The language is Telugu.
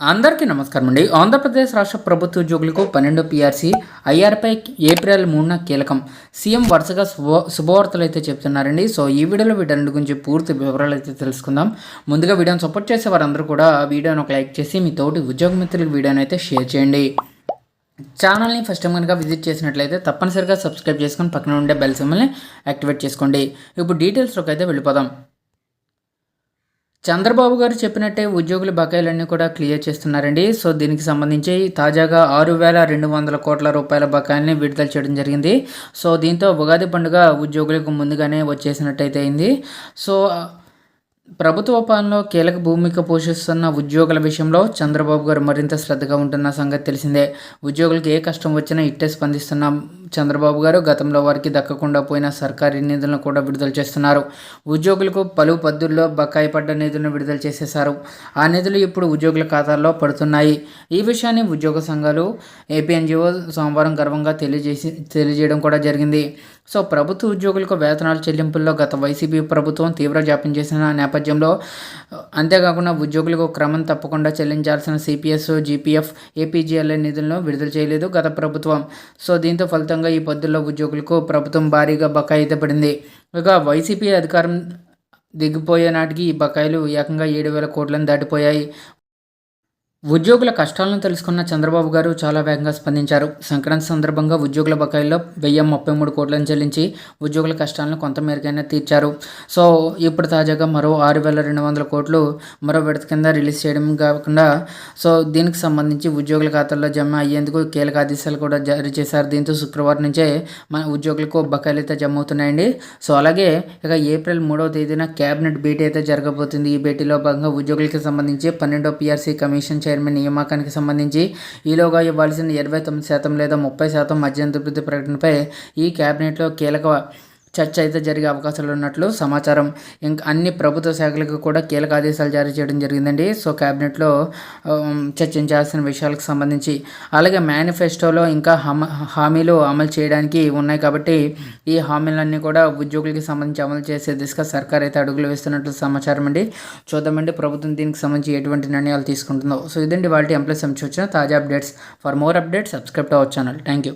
అందరికీ నమస్కారం అండి. ఆంధ్రప్రదేశ్ రాష్ట్ర ప్రభుత్వ ఉద్యోగులకు పన్నెండు పీఆర్సీ ఐఆర్పై ఏప్రిల్ మూడున కీలకం. సీఎం వరుసగా శుభ శుభవార్తలు అయితే చెప్తున్నారండి. సో ఈ వీడియోలో వీటన్నిటి గురించి పూర్తి వివరాలు అయితే తెలుసుకుందాం. ముందుగా వీడియోని సపోర్ట్ చేసే వారందరూ కూడా వీడియోని ఒక లైక్ చేసి మీ తోటి ఉద్యోగ మిత్రులకు వీడియోని అయితే షేర్ చేయండి. ఛానల్ని ఫస్ట్ టైం కనుక విజిట్ చేసినట్లయితే తప్పనిసరిగా సబ్స్క్రైబ్ చేసుకొని పక్కన ఉండే బెల్ సిమ్మల్ని యాక్టివేట్ చేసుకోండి. ఇప్పుడు డీటెయిల్స్లోకి అయితే వెళ్ళిపోదాం. చంద్రబాబు గారు చెప్పినట్టే ఉద్యోగుల బకాయిలన్నీ కూడా క్లియర్ చేస్తున్నారండి. సో దీనికి సంబంధించి తాజాగా ఆరు వేల రెండు వందల కోట్ల రూపాయల బకాయిల్ని విడుదల చేయడం జరిగింది. సో దీంతో ఉగాది పండుగ ఉద్యోగులకు ముందుగానే వచ్చేసినట్టయితే అయింది. సో ప్రభుత్వ పాలనలో కీలక భూమిక పోషిస్తున్న ఉద్యోగుల విషయంలో చంద్రబాబు గారు మరింత శ్రద్ధగా ఉంటున్న సంగతి తెలిసిందే. ఉద్యోగులకు ఏ కష్టం వచ్చినా ఇట్టే స్పందిస్తున్న చంద్రబాబు గారు గతంలో వారికి దక్కకుండా పోయిన సర్కారీ నిధులను కూడా విడుదల చేస్తున్నారు. ఉద్యోగులకు పలు పద్ధతుల్లో బకాయి పడ్డ నిధులను విడుదల చేసేశారు. ఆ నిధులు ఇప్పుడు ఉద్యోగుల ఖాతాల్లో పడుతున్నాయి. ఈ విషయాన్ని ఉద్యోగ సంఘాలు ఏపీఎన్జిఓ సోమవారం గర్వంగా తెలియజేసి తెలియజేయడం కూడా జరిగింది. సో ప్రభుత్వ ఉద్యోగులకు వేతనాల చెల్లింపుల్లో గత వైసీపీ ప్రభుత్వం తీవ్ర జాప్యం చేసిన నేపథ్యంలో అంతేకాకుండా ఉద్యోగులకు క్రమం తప్పకుండా చెల్లించాల్సిన సిపిఎస్ జీపీఎఫ్ ఏపీజీఎల్ఏ నిధులను విడుదల చేయలేదు గత ప్రభుత్వం. సో దీంతో ఫలితంగా ఈ పద్ధతిలో ఉద్యోగులకు ప్రభుత్వం భారీగా బకాయి పడింది. ఇక వైసీపీ అధికారం దిగిపోయే నాటికి ఈ బకాయిలు ఏకంగా ఏడు వేల కోట్లను దాటిపోయాయి. ఉద్యోగుల కష్టాలను తెలుసుకున్న చంద్రబాబు గారు చాలా వేగంగా స్పందించారు. సంక్రాంతి సందర్భంగా ఉద్యోగుల బకాయిల్లో వెయ్యి ముప్పై మూడు కోట్లను చెల్లించి ఉద్యోగుల కష్టాలను కొంత మేరకైనా తీర్చారు. సో ఇప్పుడు తాజాగా మరో ఆరు వేల రెండు వందల కోట్లు మరో విడత కింద రిలీజ్ చేయడం కాకుండా సో దీనికి సంబంధించి ఉద్యోగుల ఖాతాల్లో జమ అయ్యేందుకు కీలక ఆదేశాలు కూడా జారీ చేశారు. దీంతో శుక్రవారం నుంచే మన ఉద్యోగులకు బకాయిలు అయితే జమ అవుతున్నాయండి. సో అలాగే ఇక ఏప్రిల్ మూడవ తేదీన క్యాబినెట్ భేటీ అయితే జరగబోతుంది. ఈ భేటీలో భాగంగా ఉద్యోగులకి సంబంధించి పన్నెండో పిఆర్సీ కమిషన్ చైర్మన్ నియామకానికి సంబంధించి ఈలోగా ఇవ్వాల్సిన ఇరవై తొమ్మిది శాతం లేదా ముప్పై శాతం మధ్యంతృప్తి ప్రకటనపై ఈ కేబినెట్లో కీలక చర్చ అయితే జరిగే అవకాశాలు ఉన్నట్లు సమాచారం. ఇంకా అన్ని ప్రభుత్వ శాఖలకు కూడా కీలక ఆదేశాలు జారీ చేయడం జరిగిందండి. సో క్యాబినెట్లో చర్చించాల్సిన విషయాలకు సంబంధించి. అలాగే మేనిఫెస్టోలో ఇంకా హామీలు అమలు చేయడానికి ఉన్నాయి కాబట్టి ఈ హామీలన్నీ కూడా ఉద్యోగులకి సంబంధించి అమలు చేసే దిశగా సర్కార్ అయితే అడుగులు వేస్తున్నట్లు సమాచారం అండి. చూద్దామండి ప్రభుత్వం దీనికి సంబంధించి ఎటువంటి నిర్ణయాలు తీసుకుంటుందో. సో ఇదండి వాళ్ళ ఎంప్లాయీస్ సంబంధించి వచ్చిన తాజా updates. For more updates subscribe to our channel. Thank you